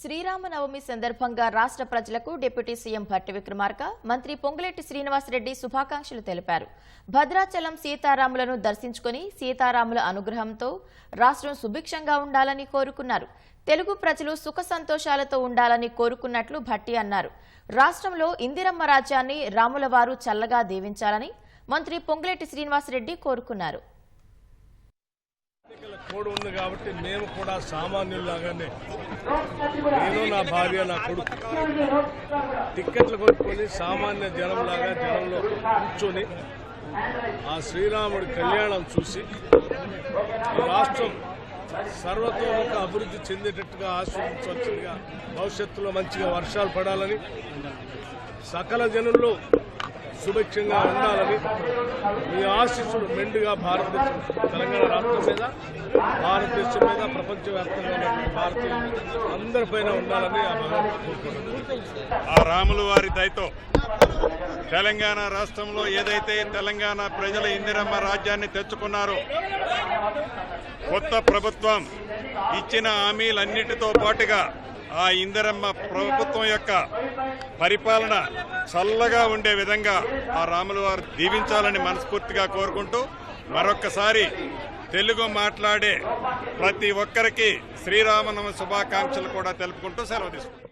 శ్రీరామనవమి సందర్భంగా రాష్ట్ర ప్రజలకు డిప్యూటీ సీఎం భట్టి విక్రమార్క మంత్రి పొంగులేటి శ్రీనివాసరెడ్డి శుభాకాంక్షలు తెలిపారు. భద్రాచలం సీతారాములను దర్శించుకుని సీతారాముల అనుగ్రహంతో రాష్ట్రం సుభిక్షంగా ఉండాలని కోరుకున్నారు. తెలుగు ప్రజలు సుఖ సంతోషాలతో ఉండాలని కోరుకున్నట్లు భట్టి అన్నారు. రాష్ట్రంలో ఇందిరమ్మ రాజ్యాన్ని రాముల వారు చల్లగా దీవించాలని మంత్రి పొంగులేటి శ్రీనివాసరెడ్డి కోరుకున్నారు. కోడ్ ఉంది కాబట్టి మేము కూడా సామాన్యుల్లాగానే. నేను నా భార్య నా కొడుకు. టిక్కెట్లు కొట్టుకొని సామాన్య జనంలాగా జనంలో కూర్చొని ఆ శ్రీరాముడి కళ్యాణం చూసి రాష్ట్రం సర్వతోముఖ అభివృద్ధి చెందేటట్టుగా ఆశ్రయించవచ్చుగా భవిష్యత్తులో మంచిగా వర్షాలు పడాలని సకల జనుల్లో సుభిక్షంగా ఉండాలని మీ ఆశీస్సులు మెండుగా భారతదేశం తెలంగాణ రాష్ట్రం మీద భారతదేశం మీద ప్రపంచవ్యాప్తంగా ఉన్నటువంటి భారతీయులు అందరిపైన ఉండాలని ఆ ఆ రాములు వారి దయతో తెలంగాణ రాష్ట్రంలో ఏదైతే తెలంగాణ ప్రజల ఇందిరమ్మ రాజ్యాన్ని తెచ్చుకున్నారో కొత్త ప్రభుత్వం ఇచ్చిన హామీలన్నిటితో పాటుగా ఆ ఇందిరమ్మ ప్రభుత్వం యొక్క పరిపాలన చల్లగా ఉండే విధంగా ఆ రాములు వారు దీవించాలని మనస్ఫూర్తిగా కోరుకుంటూ మరొక్కసారి తెలుగు మాట్లాడే ప్రతి ఒక్కరికి శ్రీరామనవ శుభాకాంక్షలు కూడా తెలుపుకుంటూ సెలవు తీసుకుంటాం